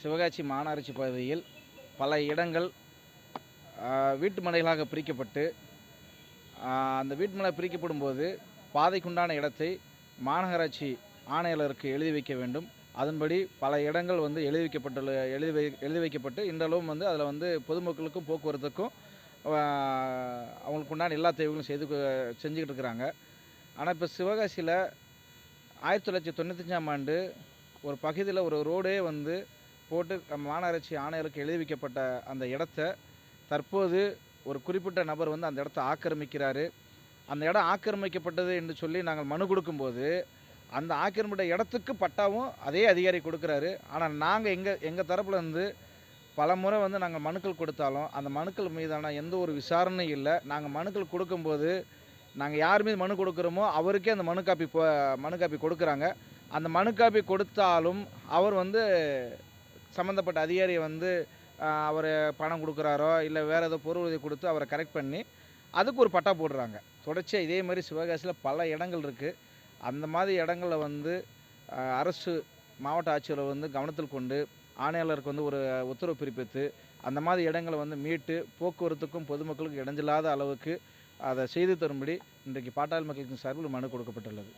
சிவகாச்சி மாநகராட்சி பகுதியில் பல இடங்கள் ஆ, வீட்டு மனைகளாக பிரிக்கப்பட்டு அந்த வீட்டுமனை பிரிக்கப்படும் போது பாதைக்குண்டான இடத்தை மாநகராட்சி ஆணையாளருக்கு எழுதி வைக்க வேண்டும். அதன்படி பல இடங்கள் வந்து எழுதி வைக்கப்பட்டுள்ள எழுதி வை எழுதி வைக்கப்பட்டு இன்றளவும் வந்து அதில் வந்து பொதுமக்களுக்கும் போக்குவரத்துக்கும் அவங்களுக்கு உண்டான எல்லா தேவைகளும் செய்து செஞ்சுக்கிட்டு இருக்கிறாங்க. ஆனால் இப்போ சிவகாசியில் ஆயிரத்தி தொள்ளாயிரத்தி தொண்ணூத்தஞ்சாம் ஆண்டு ஒரு பகுதியில் ஒரு ரோடே வந்து போட்டு மாநகராட்சி ஆணையருக்கு எழுதி வைக்கப்பட்ட அந்த இடத்த தற்போது ஒரு குறிப்பிட்ட நபர் வந்து அந்த இடத்த ஆக்கிரமிக்கிறாரு. அந்த இடம் ஆக்கிரமிக்கப்பட்டது என்று சொல்லி நாங்கள் மனு கொடுக்கும்போது அந்த ஆக்கிரமிட்ட இடத்துக்கு பட்டாவும் அதே அதிகாரி கொடுக்குறாரு. ஆனால் நாங்கள் எங்கள் எங்கள் தரப்புல இருந்து பல முறை வந்து நாங்கள் மனுக்கள் கொடுத்தாலும் அந்த மனுக்கள் மீதான எந்த ஒரு விசாரணையும் இல்லை. நாங்கள் மனுக்கள் கொடுக்கும்போது நாங்கள் யார் மீது மனு கொடுக்குறோமோ அவருக்கே அந்த மனு காப்பி போ மனு காப்பி கொடுக்குறாங்க. அந்த மனு காப்பி கொடுத்தாலும் அவர் வந்து சம்மந்தப்பட்ட அதிகாரியை வந்து அவர் பணம் கொடுக்குறாரோ இல்லை வேறு ஏதோ பொருள் உதவி கொடுத்து அவரை கரெக்ட் பண்ணி அதுக்கு ஒரு பட்டா போடுறாங்க. தொடர்ச்சியாக இதே மாதிரி சிவகாசியில் பல இடங்கள் இருக்குது அந்த மாதிரி இடங்களில் வந்து அரசு மாவட்ட ஆட்சியரை வந்து கவனத்தில் கொண்டு ஆணையாளருக்கு வந்து ஒரு உத்தரவு பிறப்பித்து அந்த மாதிரி இடங்களை வந்து மீட்டு போக்குவரத்துக்கும் பொதுமக்களுக்கும் இடைஞ்சலாத அளவுக்கு அதை செய்து தரும்படி இன்றைக்கு பாட்டாளி மக்களுக்கு சார்பில் மனு கொடுக்கப்பட்டுள்ளது.